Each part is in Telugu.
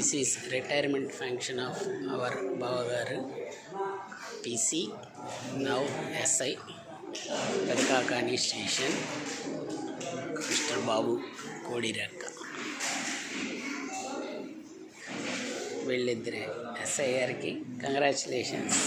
This is retirement function of our బావగారు PC now SI Pedakakani station mister Babu Kodirakka వీళ్ళిద్దరే ఎస్ఐ గారికి కంగ్రాచులేషన్స్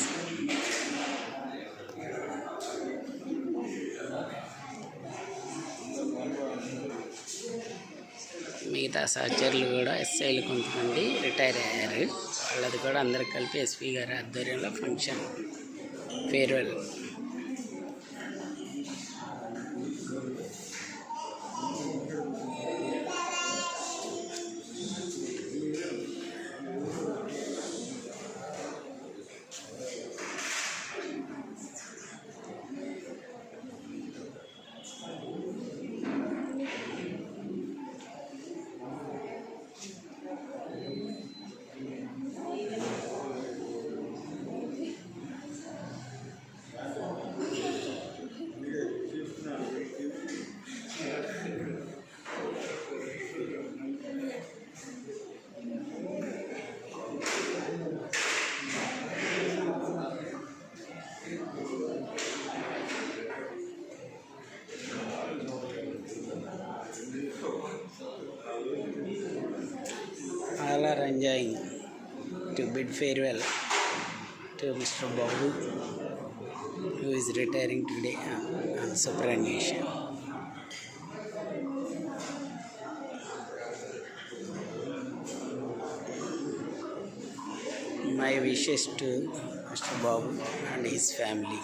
మిగతా సహచరులు కూడా ఎస్ఐలు కొంతమంది రిటైర్ అయ్యారు. వాళ్ళది కూడా అందరు కలిపి ఎస్పీ గారి ఆధ్వర్యంలో function. Farewell. Enjoying to bid farewell to Mr. Babu, who is retiring today uh, on, on superannuation. My wishes to Mr. Babu and his family.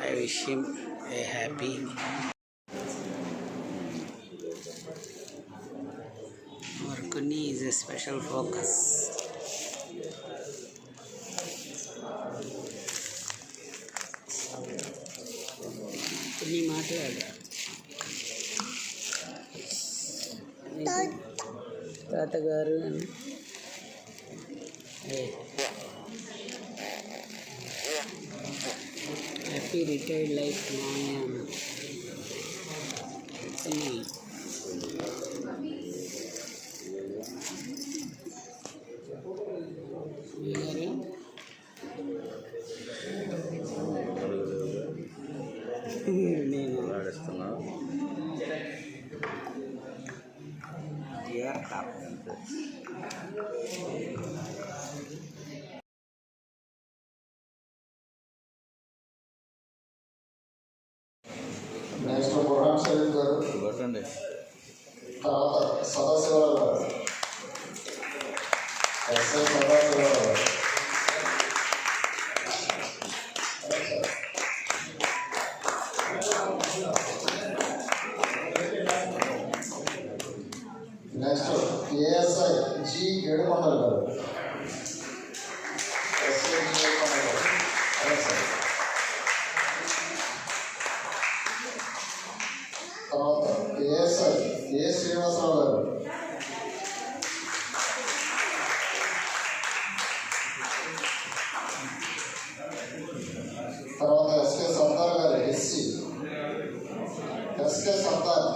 I wish him a happy Marconi is a special focus. కొన్ని మాట్లాడు తాతగారు అని హ్యాపీ రిటైర్డ్ లైఫ్ మామయ్య అన్న Next Burhan Sharif garu కొట్టండి తర్వాత సదాశివరావు గారు. ఎస్ఐ సదాశివరావు గారు. నెక్స్ట్ జి ఏడుకొండలు గారు ఎస్ఐ జి ఏడుకొండలు గారు అదే సార్ తర్వాత ఏఎస్ఐ ఏ శ్రీనివాసరావు గారు తర్వాత ఎస్కే సర్దార్ గారు ఎస్సి ఎస్కే సర్దార్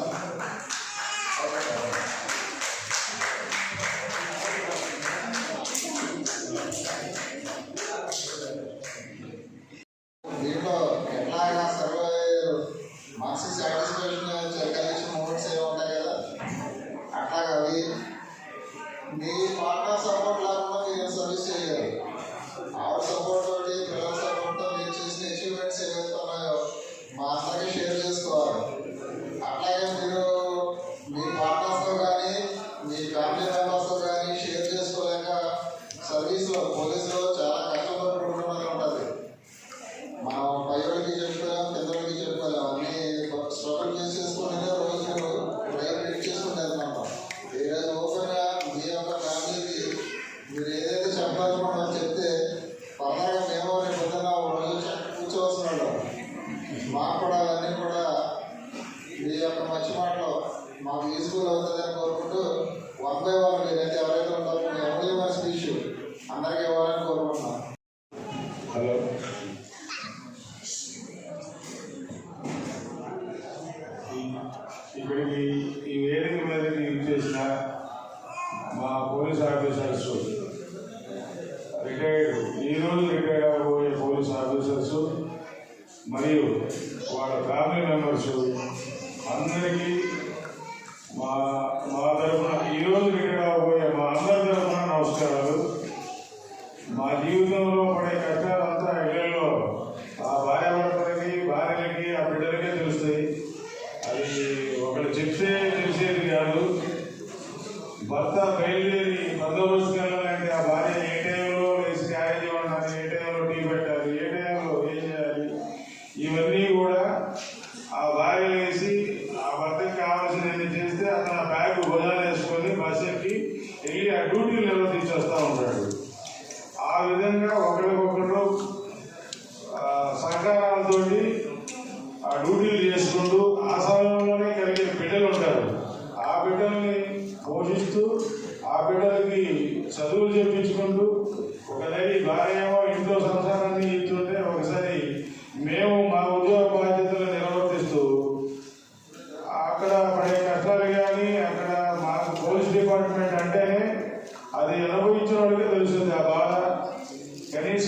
ఇక్కడికి ఈ వేదిక మీద యూజ్ చేసిన మా పోలీస్ ఆఫీసర్స్ రిటైర్డ్ ఈరోజు రిటైర్ అవ్వబోయే పోలీస్ ఆఫీసర్స్ మరియు వాళ్ళ ఫ్యామిలీ మెంబర్స్ అందరికీ మా మా తరఫున ఈరోజు రిటైర్ అవ్వబోయే మా అందరి తరఫున నమస్కారాలు. మా జీవితం Basta também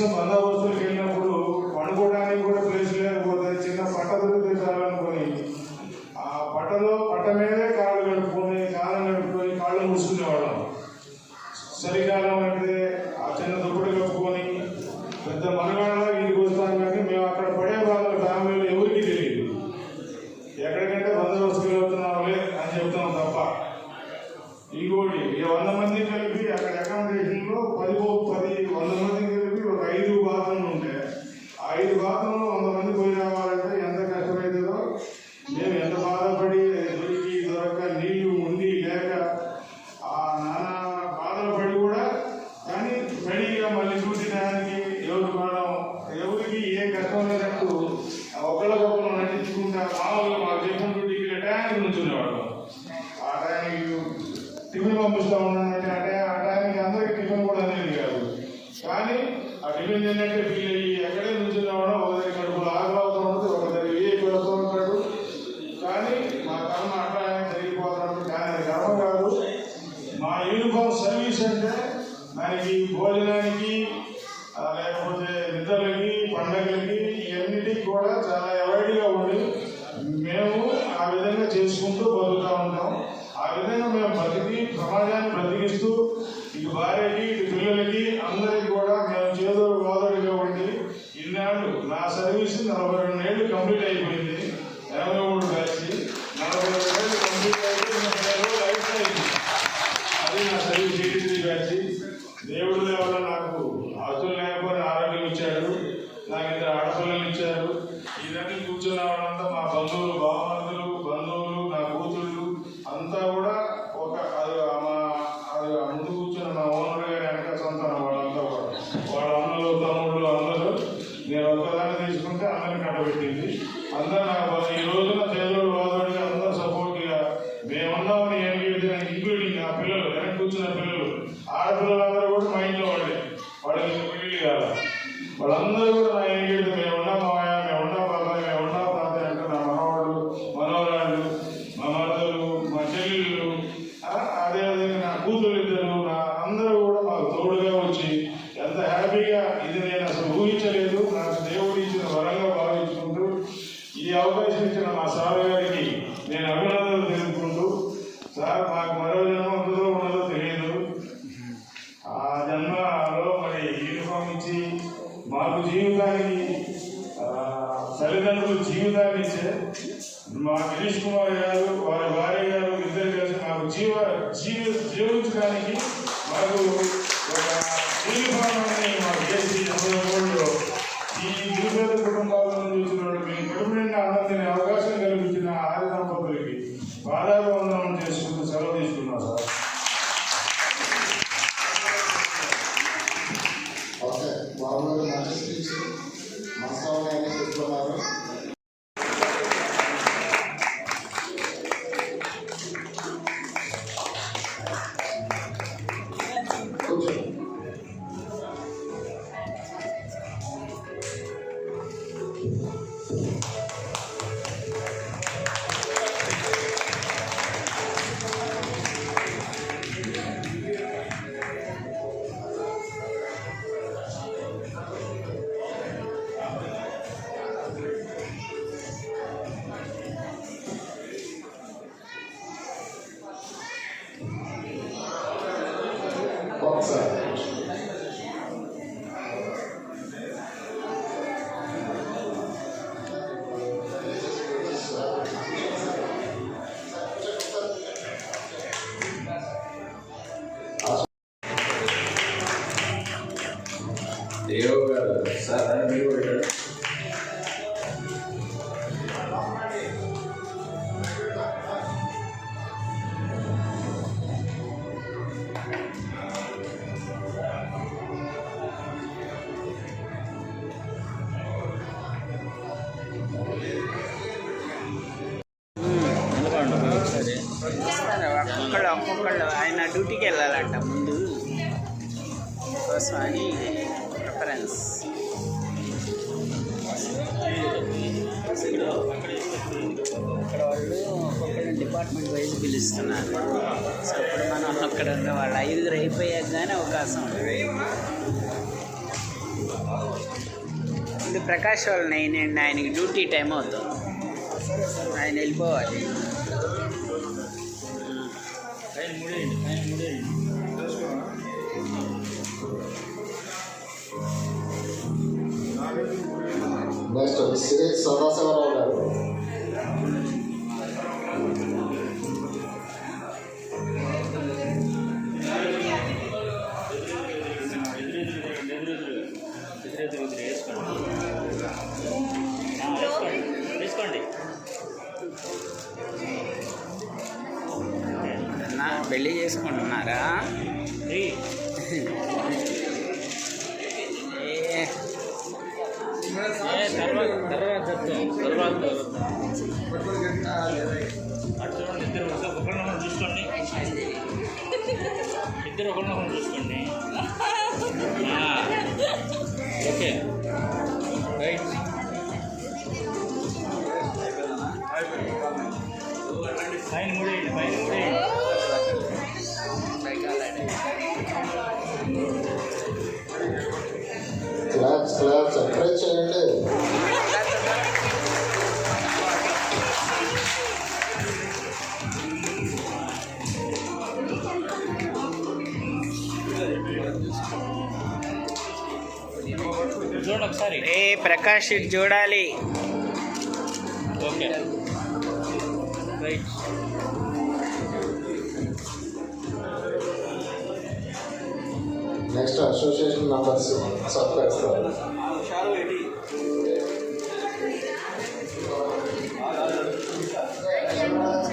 కనీసం బందోబస్తులకు వెళ్ళినప్పుడు పండుకోవడానికి కూడా ప్లేస్ లేకపోతే చిన్న పట్ట దొరికితే చాలనుకొని ఆ పట్టలో పట్ట మీదే కాళ్ళు కడుక్కొని కాళ్ళం కడుక్కొని కాళ్ళు మూసుకునేవాళ్ళం. చలికాలం అంటే ఆ చిన్న దుప్పటి కప్పుకొని పెద్ద మనగాళ్ళ ఇంటికి వస్తాం కానీ మేము అక్కడ పడే వాళ్ళ ఫ్యామిలీలో ఎవరికి తెలియదు. ఎక్కడికంటే బందోబస్తులు వెళ్తున్నాంలే అని చెప్తాం తప్ప. ఇంకోటి ఈ వంద మంది కలిపి అక్కడ అకామిడేషన్లో పది పది వంద మంది కలిపి ఒక ఐదు బాత్రూమ్లు ఉంటాయి ఆ ఐదు బాత్రూంలో వంద మంది పోయి రావాలంటే ఎంత కష్టమవుతుందో మేము ఎంత బాధపడి దొరికి దొరక నీళ్ళు ఉండి లేక ఆ నానా బాధలు పడి కూడా కానీ రెడీగా మళ్ళీ డ్యూటీ టయానికి ఎవరు మనం ఎవరికి ఏ కష్టం లేనట్టు ఒకళ్ళకొకరు నటించుకుంటా మామూలుగా మాకు చెప్పిన డ్యూటీకి టయానికి నుంచునేవాడు ఆ టయానికి టిఫిన్ పంపిస్తా ఉన్నానంటే ఆ ఆ టయానికి అందరికీ టిఫిన్ కూడా అనేది కాదు. కానీ ఆ టిఫిన్ తిన్నట్టే ఫీల్ అయ్యి ఎక్కడే మేము ఆ విధంగా చేసుకుంటూ బతుకుతా ఉంటాం ఆ విధంగా మేము బతికి సమాజాన్ని బ్రతికిస్తూ ఇటు భార్యకి ఇటు పిల్లలకి అందరికి వాళ్ళే వాళ్ళకి పెళ్ళి కాదు వాళ్ళందరూ కూడా నా ఏం లేదు మేము ఉన్నాం మామయ్య మేము ఉన్నాం బాబాయ్ మేము ఉన్నాం తాతయ్య అంటే నా మనవాళ్ళు మనవరాళ్ళు మా మరదలు మా చెల్లెళ్ళు ఆ, అదేవిధంగా నా కూతురు ఇద్దరు నా అందరూ కూడా మాకు తోడుగా వచ్చి ఎంత హ్యాపీగా ఇది నేను అసలు ఊహించలేదు నాకు దేవుడు ఇచ్చిన వరంగా భావించుకుంటూ ఈ అవకాశం ఇచ్చిన మా సార్ గారికి నేను అభినందనలు తెలుపుకుంటూ సార్ మాకు మరో జన్మ ఉంటుందో ఉండదో తెలియదు ఆ జన్మలో మరి యూనిఫామ్ ఇచ్చి మాకు జీవితానికి ఆ, తల్లిదండ్రులు జీవితాన్ని ఇచ్చే మా గిరీష్ కుమార్ గారు వారి భార్య గారు ఇద్దరు కలిసి మాకు జీవ జీవి జీవించడానికి మాకు ఒక జీవితాన్ని మాకు చేసి ఎనభై ఈ నిరుపేద కుటుంబాలను చూసినప్పుడు మీ కుటుంబ నిండా అన్నం అవకాశం కల్పించిన ఆది దంపతులకి బాధాబంధనం చేసుకుంటూ సెలవు తీసుకున్నాం సార్. డ్యూటీకి వెళ్ళాలంట ముందు. కోసం అని ప్రిఫరెన్స్ ఇక్కడ వాళ్ళు ఒక్కొక్కళ్ళు డిపార్ట్మెంట్ వైజ్ పిలుస్తున్నారు. సో ఇప్పుడు మనం అక్కడ ఉన్న వాళ్ళు ఐదుగురు అయిపోయాక కానీ అవకాశం ఉంటుంది ఇది ప్రకాష్ వాళ్ళ నేను ఆయనకి డ్యూటీ టైం అవుతుంది. ఆయన వెళ్ళిపోవాలి. నెక్స్ట్ శ్రీ సదాశివరావు గారు నా ఇద్దరు ఒకరినొకరు చూసుకోండి ఆ, ఓకే. రైట్. పైన మూడేయండి పైన మూడేయండి. ప్రకాష్ చూడాలి. Next association numbers subscribe Thank.